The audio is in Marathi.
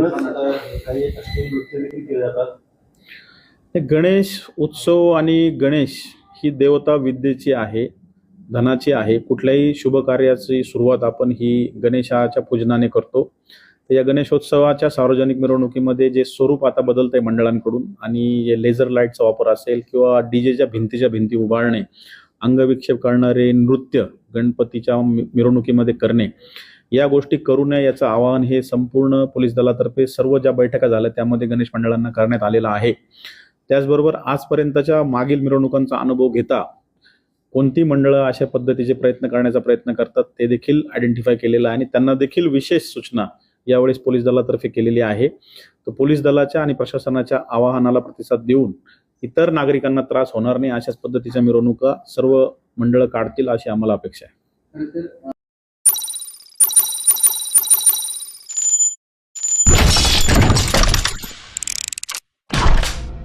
काही नृत्य देखील केले जातात. गणेश उत्सव आणि गणेश ही देवता विद्येची आहे धनाची आहे. कुठल्याही शुभ कार्याची सुरुवात आपण ही गणेशाच्या पूजनाने करतो. तर या गणेशोत्सवाच्या सार्वजनिक मिरवणुकीमध्ये जे स्वरूप आता बदलतंय मंडळांकडून आणि जे लेझर लाईटचा वापर असेल किंवा डीजेच्या भिंतीच्या भिंती उभारणे अंगविक्षेप करणारे नृत्य गणपतीच्या मिरवणुकीमध्ये करणे या गोष्टी करू नये याचं आवाहन हे संपूर्ण पोलीस दलातर्फे सर्व ज्या बैठका झाल्या त्यामध्ये गणेश मंडळांना करण्यात आलेलं आहे. त्याचबरोबर आजपर्यंतच्या मागील मिरवणुकांचा अनुभव घेता कोणती मंडळं अशा पद्धतीचे प्रयत्न करण्याचा प्रयत्न करतात ते देखील आयडेंटिफाय केलेलं आहे आणि त्यांना देखील विशेष सूचना यावेळेस पोलीस दलातर्फे केलेली आहे. तर पोलीस दलाच्या आणि प्रशासनाच्या आवाहनाला प्रतिसाद देऊन इतर नागरिकांना त्रास होणार नाही अशाच पद्धतीच्या मिरवणुका सर्व मंडळं काढतील अशी आम्हाला अपेक्षा आहे.